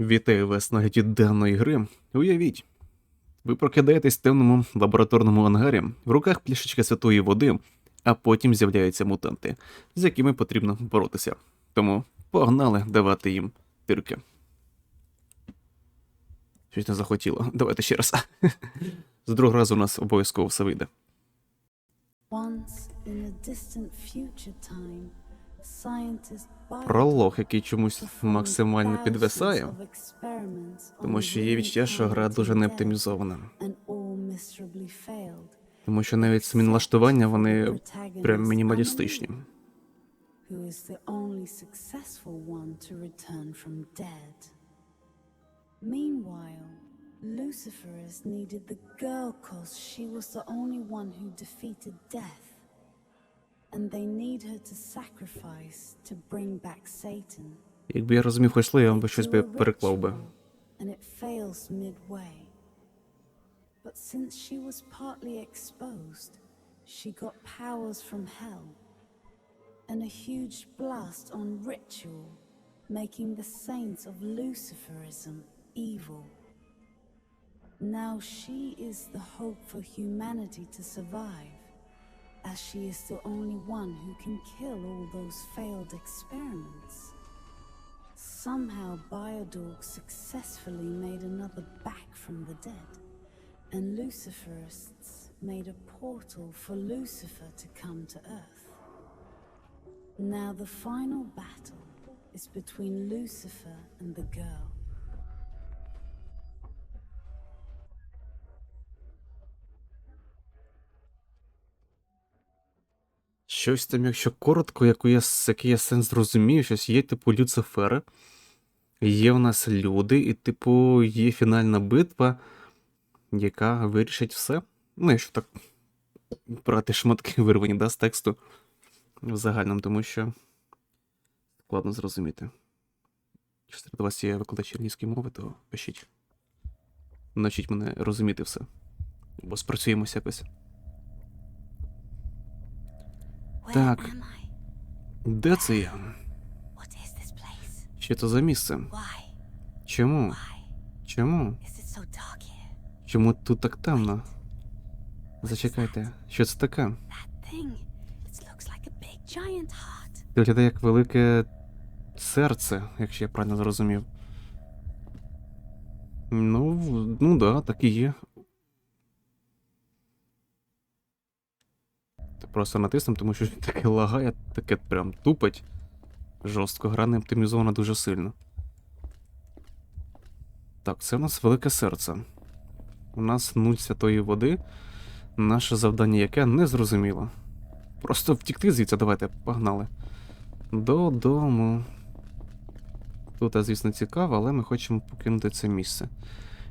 Вітаю вас на геті даної гри. Уявіть, ви прокидаєтесь в темному лабораторному ангарі, в руках пляшечка святої води, а потім з'являються мутанти, з якими потрібно боротися. Тому погнали давати їм тирки. Щось не захотіло. Давайте ще раз. З другого разу у нас обов'язково все вийде. Once in a distant future time, Пролог, який чомусь максимально підвисає, тому що є відчуття, що гра дуже не оптимізована. Тому що навіть самі налаштування вони прям мінімалістичні. Luciferus needed the girl cause she was the only one who defeated death. Якби я розумів хоч слово, я вам би щось би переклав би. and it fails midway. But since she was partly exposed, she got powers from hell and a huge blast on ritual, making the saints of Luciferism evil. Now she is the hope for humanity to survive, as she is the only one who can kill all those failed experiments. Somehow Biodork successfully made another back from the dead, and Luciferists made a portal for Lucifer to come to Earth. Now the final battle is between Lucifer and the girl. Щось там, якщо коротко, яку я, який я сенс зрозумів, щось є, типу, Люцифери, є в нас люди, і, типу, є фінальна битва, яка вирішить все. Ну, якщо так брати шматки вирвані, да, з тексту в загальному, тому що складно зрозуміти. Якщо серед вас є викладач англійської мови, то пишіть. Навчіть мене розуміти все. Бо спрацюємося якось. Так. Де це я? Що це за місце? Чому? Чому? Чому тут так темно? Зачекайте, що це таке? Виглядає як велике серце, якщо я правильно зрозумів. Ну, ну да, так і є. Просто натиснув, тому що він таке лагає, таке прям тупить. Жорстко, гра не оптимізована дуже сильно. Так, це у нас велике серце. У нас нуль святої води. Наше завдання яке не зрозуміло. Просто втікти звідси, давайте, погнали. Додому. Тут, звісно, цікаво, але ми хочемо покинути це місце.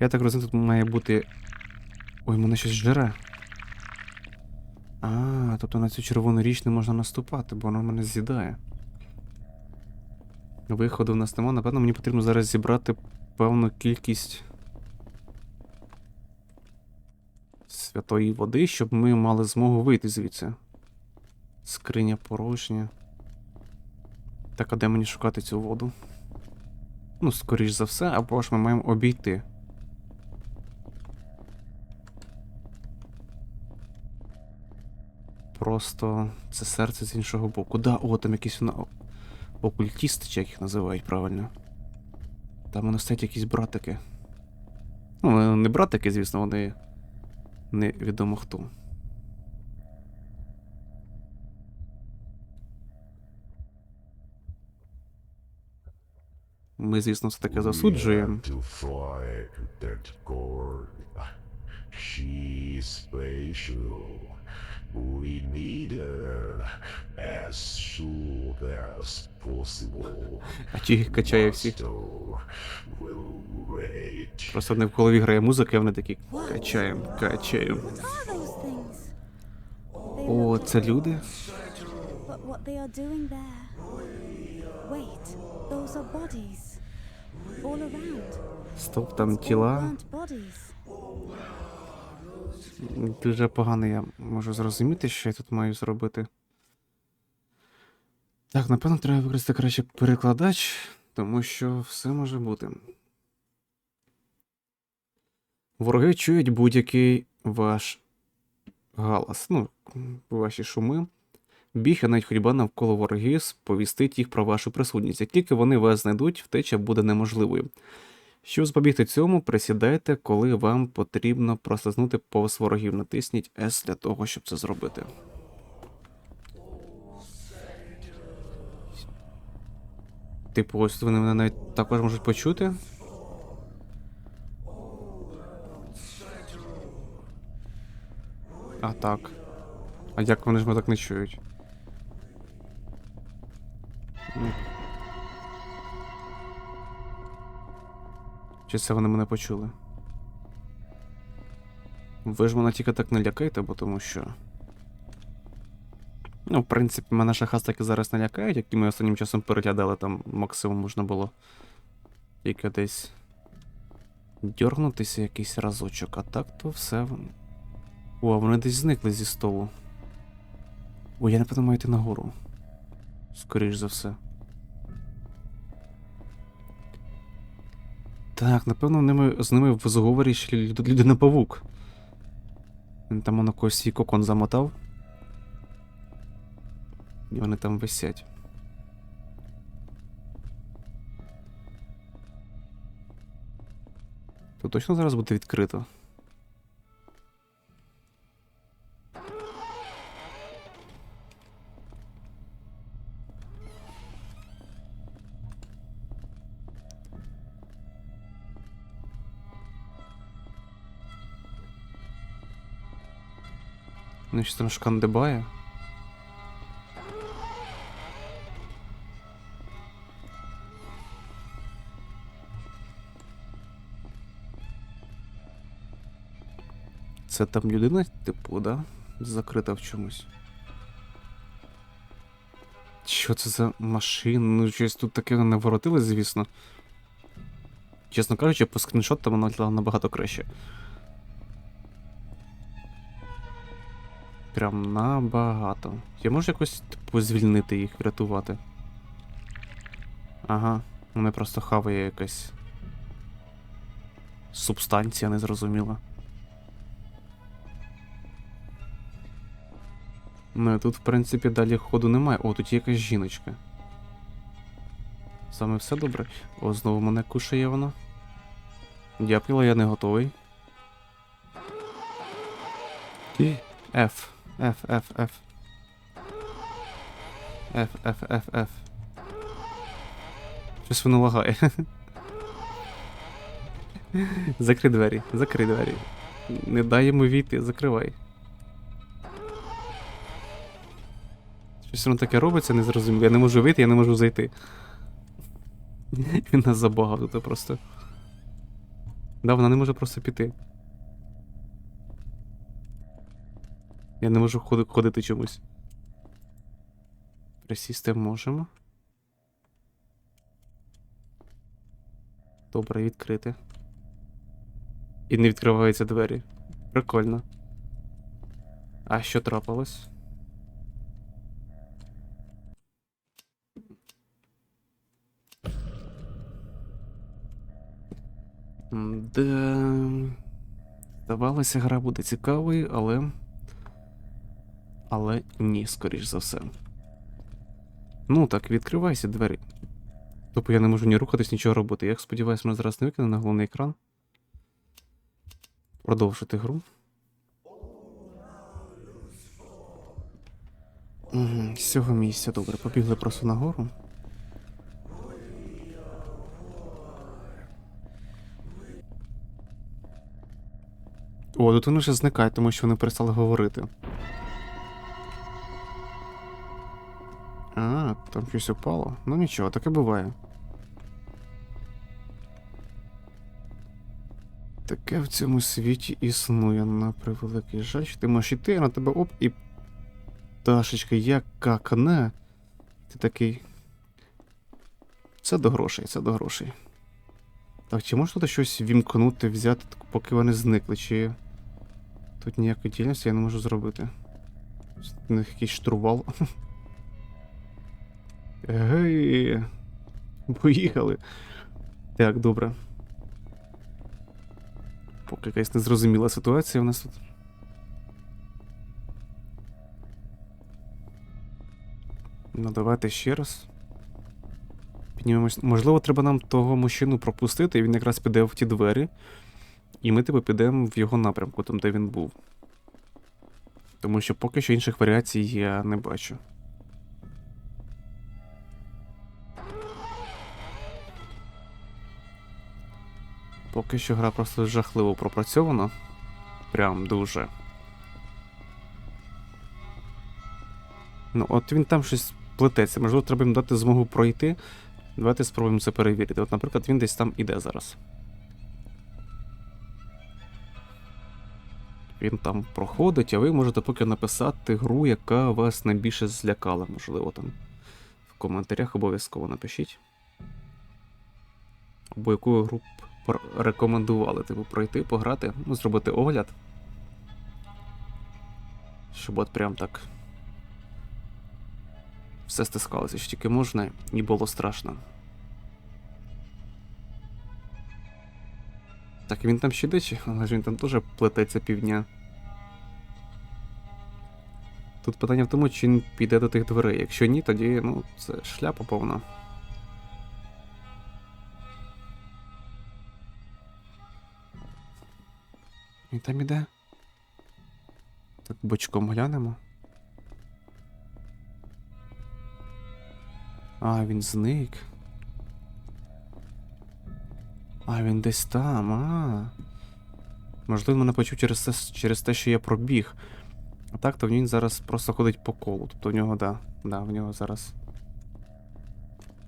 Я так розумію, тут має бути. Ой, мене щось жре. А, тобто на цю червону річ не можна наступати, бо вона мене з'їдає. Виходу в нас нема. Напевно, мені потрібно зараз зібрати певну кількість святої води, щоб ми мали змогу вийти звідси. Скриня порожня. Так, а де мені шукати цю воду? Ну, скоріш за все, або ж ми маємо обійти. Просто це серце з іншого боку. Да, о, там якісь вона. Окультісти, чи як їх називають правильно. Там вони стоять якісь братики. Ну, вони не братики, звісно, вони невідомо хто. Ми, звісно, все таке засуджуємо. She's special. We need her as soon as possible. А ті качає всіх. Просто не в голові грає музика, і вони такі качаємо, качаємо. О, це люди? What they are doing there. Wait, those are bodies. All around. Стоп, там тіла дуже погано я можу зрозуміти, що я тут маю зробити. Так, напевно, треба використати краще перекладач, тому що все може бути. Вороги чують будь-який ваш галас. Ну, ваші шуми. Біг, а навіть ходьба навколо ворогів сповістить їх про вашу присутність. Як тільки вони вас знайдуть, втеча буде неможливою. Щоб запобігти цьому, присідайте, коли вам потрібно прослизнути повз ворогів. Натисніть S для того, щоб це зробити. Типу, ось вони мене навіть також можуть почути. А так. А як вони ж мене так не чують? Чи це вони мене почули? Ви ж мене тільки так не лякайте, бо тому що. Ну, в принципі, мене шахастики зараз не лякають, які ми останнім часом переглядали, там максимум можна було тільки десь дьорнутися якийсь разочок, а так то все. О, вони десь зникли зі столу. О, я не подумаю йти нагору. Скоріш за все. Так, напевно, ними, з ними в зговорі ще люд- людина павук. Він там на когось свій кокон замотав. І вони там висять. То точно зараз буде відкрито? Ну, що там шкандибає? Це там людина, типу, да? Закрита в чомусь. Що це за машина? Ну, щось тут таке не воротилось, звісно. Чесно кажучи, по скріншотам вона набагато краще. Прям набагато. Я можу якось, типу, звільнити їх, врятувати. Ага, мене просто хаває якась субстанція незрозуміла. Ну, тут, в принципі, далі ходу немає. О, тут є якась жіночка. Саме все добре. О, знову мене кушає вона. Дякую, я не готовий. F. F, F, F. F, F, F, F. Щось воно лагає. Закрий двері, закрий двері. Не дай йому війти, закривай. Щось воно таке робиться, незрозуміло. Я не можу вийти, я не можу зайти. Він нас забагав тут просто. Да, вона не може просто піти. Я не можу ходити чомусь. Присісти можемо. Добре, відкрити. І не відкриваються двері. Прикольно. А що трапилось? Да. Здавалося, гра буде цікавою, але. Але ні, скоріш за все. Ну так, відкривайся двері. Тобто я не можу ні рухатись, нічого робити. Я сподіваюся, мене зараз не викине на головний екран. Продовжити гру. Угу, з цього місця, добре, побігли просто нагору. О, тут вони вже зникають, тому що вони перестали говорити. А, там щось упало. Ну нічого, таке буває. Таке в цьому світі існує на превеликий жаль, ти можеш йти, а на тебе оп і. Пташечка, яка кне. Ти такий. Це до грошей, це до грошей. Так, чи можна тут щось вімкнути, взяти, поки вони зникли, чи. Тут ніякої діяльності я не можу зробити. У них якийсь штурвал. Гей. Поїхали. Так, добре. Поки якась незрозуміла ситуація у нас тут. Ну, давайте ще раз. Піднімемось. Можливо, треба нам того мужчину пропустити, і він якраз піде в ті двері. І ми типу підемо в його напрямку, там де він був. Тому що поки що інших варіацій я не бачу. Поки що гра просто жахливо пропрацьована. Прям дуже. Ну, от він там щось плететься. Можливо, треба їм дати змогу пройти. Давайте спробуємо це перевірити. От, наприклад, він десь там іде зараз. Він там проходить, а ви можете поки написати гру, яка вас найбільше злякала, можливо, там. В коментарях обов'язково напишіть. Або яку гру рекомендували, типу, пройти, пограти, ну, зробити огляд. Щоб от прям так. Все стискалося, що тільки можна, і було страшно. Так, він там ще чи? Але ж він там теж плететься півдня. Тут питання в тому, чи він піде до тих дверей. Якщо ні, тоді, ну, це шляпа повна. Він там іде. Так бочком глянемо. А, він зник. А, він десь там, а. Можливо, мене почув через те, через те, що я пробіг. А так, то він зараз просто ходить по колу. Тобто в нього, да. Да, в нього зараз.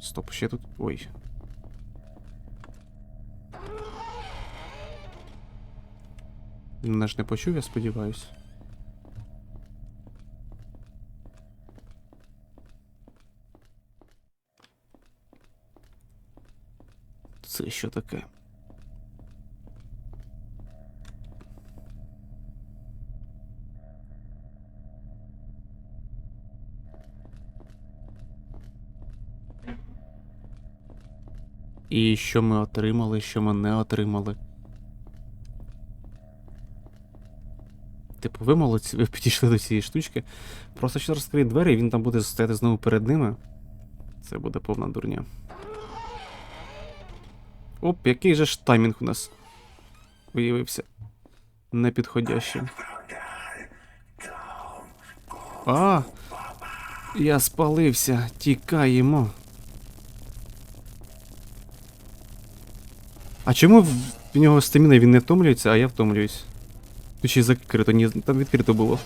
Стоп, ще тут. Ой. Він ж не почув, я сподіваюсь. Це що таке? І що ми отримали, що ми не отримали. Типу, ви молодці, ви підійшли до цієї штучки. Просто ще розкриє двері, і він там буде стояти знову перед ними. Це буде повна дурня. Оп, який же ж таймінг у нас виявився непідходящим. А! Я спалився, тікаємо. А чому в нього стаміна він не втомлюється, а я втомлююсь? Тут ще й закрито, ні, там відкрито було.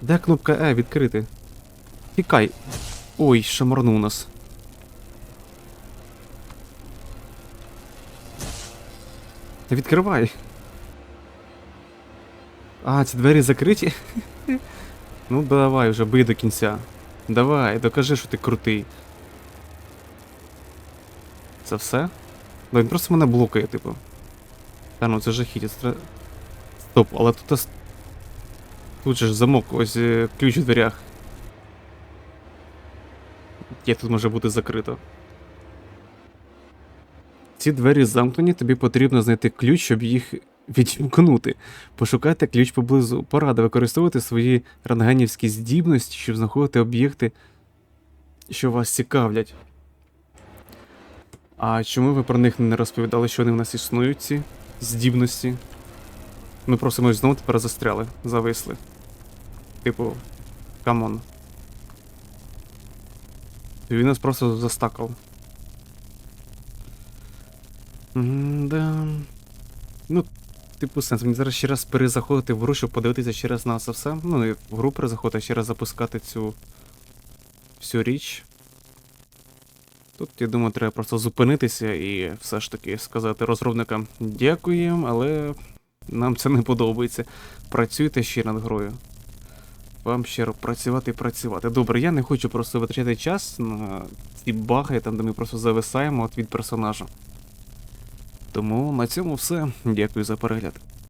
Де кнопка Е відкрити? Тікай. Ой, шаморнув нас. Та відкривай. А, ці двері закриті? ну давай вже, бий до кінця. Давай, докажи, що ти крутий. Це все? Ну він просто мене блокає, типу. Та ну це жахіття. тре- Стоп, але тут. Тут же ж замок, ось е, ключ у дверях. Є тут може бути закрито. Ці двері замкнені, тобі потрібно знайти ключ, щоб їх відімкнути. Пошукайте ключ поблизу. Порада використовувати свої рентгенівські здібності, щоб знаходити об'єкти, що вас цікавлять. А чому ви про них не розповідали, що вони в нас існують, здібності? Ми просто ми знову тепер застряли, зависли. Типу, камон. Він нас просто застакав. Да. Ну, типу, сенс. Мені зараз ще раз перезаходити в гру, щоб подивитися ще раз на це все. Ну, і в гру перезаходити, ще раз запускати цю всю річ. Тут, я думаю, треба просто зупинитися і все ж таки сказати розробникам дякуємо, але нам це не подобається. Працюйте ще над грою. Вам ще працювати і працювати. Добре, я не хочу просто витрачати час на ці баги, там, де ми просто зависаємо от від персонажа. Тому на цьому все. Дякую за перегляд.